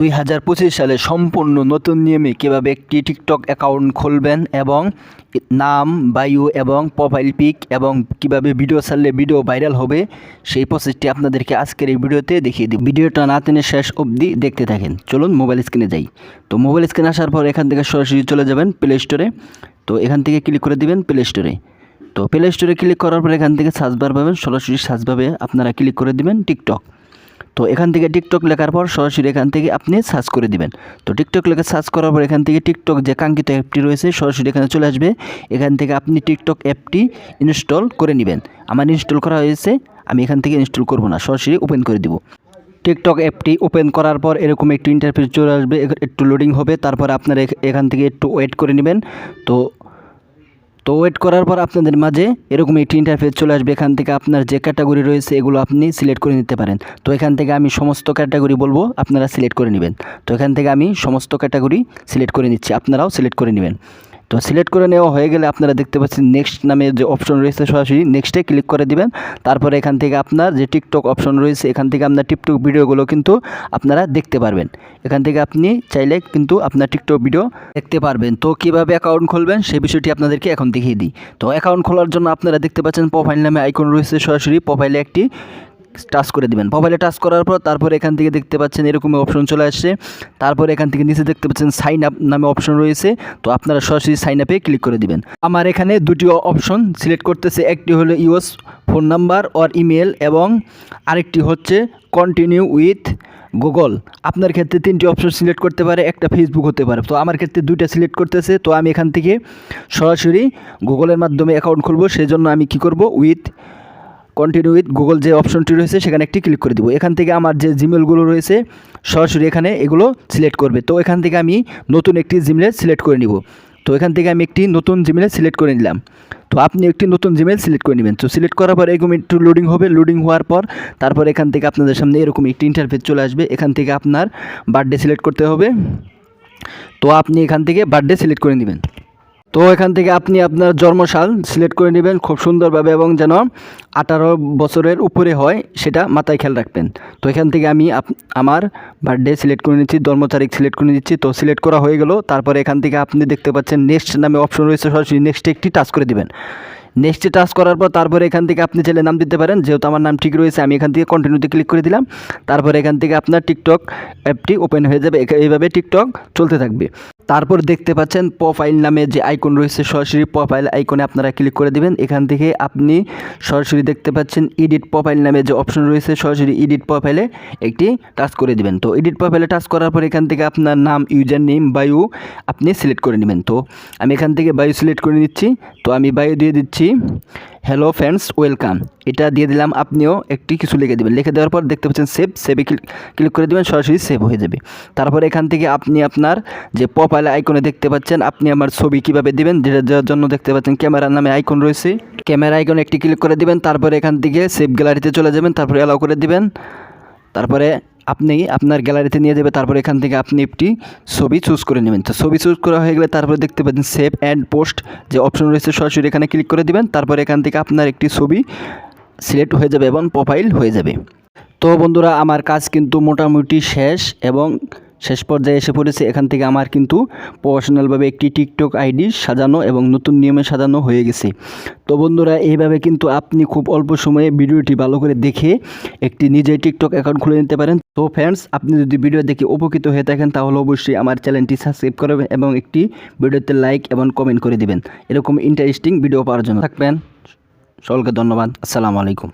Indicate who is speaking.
Speaker 1: দুই হাজার পঁচিশ সালে সম্পূর্ণ নতুন নিয়মে কীভাবে একটি টিকটক অ্যাকাউন্ট খুলবেন এবং নাম, বায়ু এবং প্রোফাইল পিক এবং কীভাবে ভিডিও ছাড়লে ভিডিও ভাইরাল হবে, সেই প্রসেসটি আপনাদেরকে আজকের এই ভিডিওতে দেখিয়ে দিই ভিডিওটা না টেনে শেষ অবধি দেখতে থাকেন। চলুন মোবাইল স্ক্রিনে যাই। তো মোবাইল স্ক্রিনে আসার পর এখান থেকে সরাসরি চলে যাবেন প্লে স্টোরে তো এখান থেকে ক্লিক করে দিবেন প্লে স্টোরে তো প্লে স্টোরে ক্লিক করার পর এখান থেকে সার্চ বার পাবেন। সরাসরি সার্চ ভাবে আপনারা ক্লিক করে দিবেন টিকটক তো এখান থেকে টিকটক লেখার পর সরাসরি এখান থেকে আপনি সার্চ করে দিবেন। তো টিকটক লেখা সার্চ করার পর এখান থেকে টিকটক যে কাঙ্ক্ষিত অ্যাপটি রয়েছে, সরাসরি এখানে চলে আসবে। এখান থেকে আপনি টিকটক অ্যাপটি ইনস্টল করে নেবেন। আমার ইনস্টল করা হয়েছে, আমি এখান থেকে ইনস্টল করব না, সরাসরি ওপেন করে দিব। টিকটক অ্যাপটি ওপেন করার পর এরকম একটু ইন্টারফেস চলে আসবে একটু লোডিং হবে, তারপর আপনারা এখ- এখান থেকে একটু ওয়েট করে নেবেন। তো তো ওয়েট করার পর আপনাদের মাঝে এরকম একটি ইন্টারফেস চলে আসবে। এখান থেকে আপনার যে ক্যাটাগরি রয়েছে, এগুলো আপনি সিলেক্ট করে নিতে পারেন। তো এখান থেকে আমি সমস্ত ক্যাটাগরি বলব, আপনারা সিলেক্ট করে নেবেন। তো এখান থেকে আমি সমস্ত ক্যাটাগরি সিলেক্ট করে নিচ্ছি, আপনারাও সিলেক্ট করে নেবেন। তো সিলেক্ট করে নেওয়া হয়ে গেলে আপনারা দেখতে পাচ্ছেন নেক্সট নামে যে অপশন রয়েছে সরাসরি নেক্সটে ক্লিক করে দিবেন। তারপরে এখান থেকে আপনার যে টিকটক অপশন রয়েছে, এখান থেকে আপনার টিকটক ভিডিওগুলো কিন্তু আপনারা দেখতে পারবেন। এখান থেকে আপনি চাইলে কিন্তু আপনার টিকটক ভিডিও দেখতে পারবেন। তো কীভাবে অ্যাকাউন্ট খুলবেন সেই বিষয়টি আপনাদেরকে এখন দেখিয়ে দিই। তো অ্যাকাউন্ট খোলার জন্য আপনারা দেখতে পাচ্ছেন প্রোফাইল নামে আইকন রয়েছে সরাসরি। প্রোফাইলে একটি টাচ করে দিবেন। মোবাইলে টাচ করার পর তারপর এখান থেকে দেখতে পাচ্ছেন এরকম অপশন চলে আসছে। তারপর এখান থেকে নিচে দেখতে পাচ্ছেন সাইন আপ নামে অপশন রয়েছে। তো আপনারা সরাসরি সাইন আপে ক্লিক করে দিবেন। আমার এখানে দুটি অপশন সিলেক্ট করতেছে। একটি হলো US phone number or email এবং আরেকটি হচ্ছে কন্টিনিউ উইথ গুগল আপনার ক্ষেত্রে তিনটি অপশন সিলেক্ট করতে পারে। একটা ফেসবুক হতে পারে। তো আমার ক্ষেত্রে দুইটা সিলেক্ট করতেছে। তো আমি এখান থেকে সরাসরি গুগলের মাধ্যমে অ্যাকাউন্ট খুলবো। সেই জন্য আমি কি করব? উইথ কন্টিনিউ উইথ গুগল যে অপশনটি রয়েছে, সেখানে একটি ক্লিক করে দিব। এখান থেকে আমার যে জিমেলগুলো রয়েছে, সরাসরি এখানে এগুলো সিলেক্ট করবে। তো এখান থেকে আমি নতুন একটি জিমেল সিলেক্ট করে নিব। তো এখান থেকে আমি একটি নতুন জিমেল সিলেক্ট করে নিলাম। তো আপনি একটি নতুন জিমেল সিলেক্ট করে নেবেন। তো সিলেক্ট করার পর এরকম একটু লোডিং হবে। লোডিং হওয়ার পর তারপর এখান থেকে আপনাদের সামনে এরকম একটি ইন্টারফেস চলে আসবে। এখান থেকে আপনার বার্থডে সিলেক্ট করতে হবে। তো আপনি এখান থেকে বার্থডে সিলেক্ট করে নেবেন। তো এখান থেকে আপনি আপনার জন্মসাল সিলেক্ট করে নেবেন খুব সুন্দরভাবে এবং যেন আঠারো বছরের উপরে হয় সেটা মাথায় খেয়াল রাখবেন। তো এখান থেকে আমি আমার বার্থডে সিলেক্ট করে নিচ্ছি, জন্ম তারিখ সিলেক্ট করে নিচ্ছি। তো সিলেক্ট করা হয়ে গেল, তারপরে এখান থেকে আপনি দেখতে পাচ্ছেন নেক্সট নামে অপশন রয়েছে, সরাসরি নেক্সটে একটি টাচ করে দিবেন। নেক্সটে টাচ করার পর তারপরে এখান থেকে আপনি ছেলে নাম দিতে পারেন, যেহেতু আমার নাম ঠিক রয়েছে, আমি এখান থেকে কন্টিনিউতে ক্লিক করে দিলাম। তারপরে এখান থেকে আপনার টিকটক অ্যাপটি ওপেন হয়ে যাবে এইভাবে টিকটক চলতে থাকবে। তারপর দেখতে পাচ্ছেন প্রোফাইল নামে যে আইকন রয়েছে, সরাসরি প্রোফাইল আইকনে আপনারা ক্লিক করে দিবেন। এখান থেকে আপনি সরাসরি দেখতে পাচ্ছেন এডিট প্রোফাইল নামে যে অপশন রয়েছে, সরাসরি এডিট প্রোফাইলে একটি টাচ করে দিবেন। তো এডিট প্রোফাইলে টাচ করার পর এখান থেকে আপনার নাম ইউজার নেম বায়ু আপনি সিলেক্ট করে নেবেন। তো আমি এখান থেকে বায়ু সিলেক্ট করে নিচ্ছি। তো আমি বায়ু দিয়ে দিচ্ছি। Hello friends, welcome. এটা দিয়ে দিলাম আপনিও একটি কিছু লিখে দেবেন। লিখে দেওয়ার পর দেখতে পাচ্ছেন সেভ, সেভে ক্লিক করে দেবেন, সরাসরি সেভ হয়ে যাবে। তারপর এখান থেকে আপনি আপনার যে প্রফাইল আইকনে দেখতে পাচ্ছেন, আপনি আমার ছবি কীভাবে দেবেন যেটার জন্য দেখতে পাচ্ছেন ক্যামেরার নামে আইকন রয়েছে। ক্যামেরা আইকন একটি ক্লিক করে দিবেন, তারপর এখান থেকে সেভ গ্যালারিতে চলে যাবেন, তারপর অ্যালাউ করে দিবেন। তারপরে আপনি আপনার গ্যালারিতে নিয়ে যাবে, তারপর এখান থেকে আপনি একটি ছবি চুজ করে নেবেন। তো ছবি চুজ করা হয়ে গেলে তারপরে দেখতে পাচ্ছেন সেভ অ্যান্ড পোস্ট যে অপশন রয়েছে, সরাসরি এখানে ক্লিক করে দিবেন, তারপর এখান থেকে আপনার একটি ছবি সিলেক্ট হয়ে যাবে এবং প্রোফাইল হয়ে যাবে। তো বন্ধুরা, আমার কাজ কিন্তু মোটামুটি শেষ এবং শেষ পর্যায়ে এসে পড়েছে। এখান থেকে আমার কিন্তু প্রফেশনালভাবে একটি টিকটক আইডি সাজানো এবং নতুন নিয়মে সাজানো হয়ে গেছে। তো বন্ধুরা, এইভাবে কিন্তু আপনি খুব অল্প সময়ে ভিডিওটি ভালো করে দেখে একটি নিজেই টিকটক অ্যাকাউন্ট খুলে নিতে পারেন। তো ফ্রেন্ডস আপনি যদি ভিডিও দেখে উপকৃত হয়ে থাকেন, তাহলে অবশ্যই আমার চ্যানেলটি সাবস্ক্রাইব করবেন এবং একটি ভিডিওতে লাইক এবং কমেন্ট করে দিবেন। এরকম ইন্টারেস্টিং ভিডিও পাওয়ার জন্য। থাকবেন। সকলকে ধন্যবাদ। আসসালামু আলাইকুম।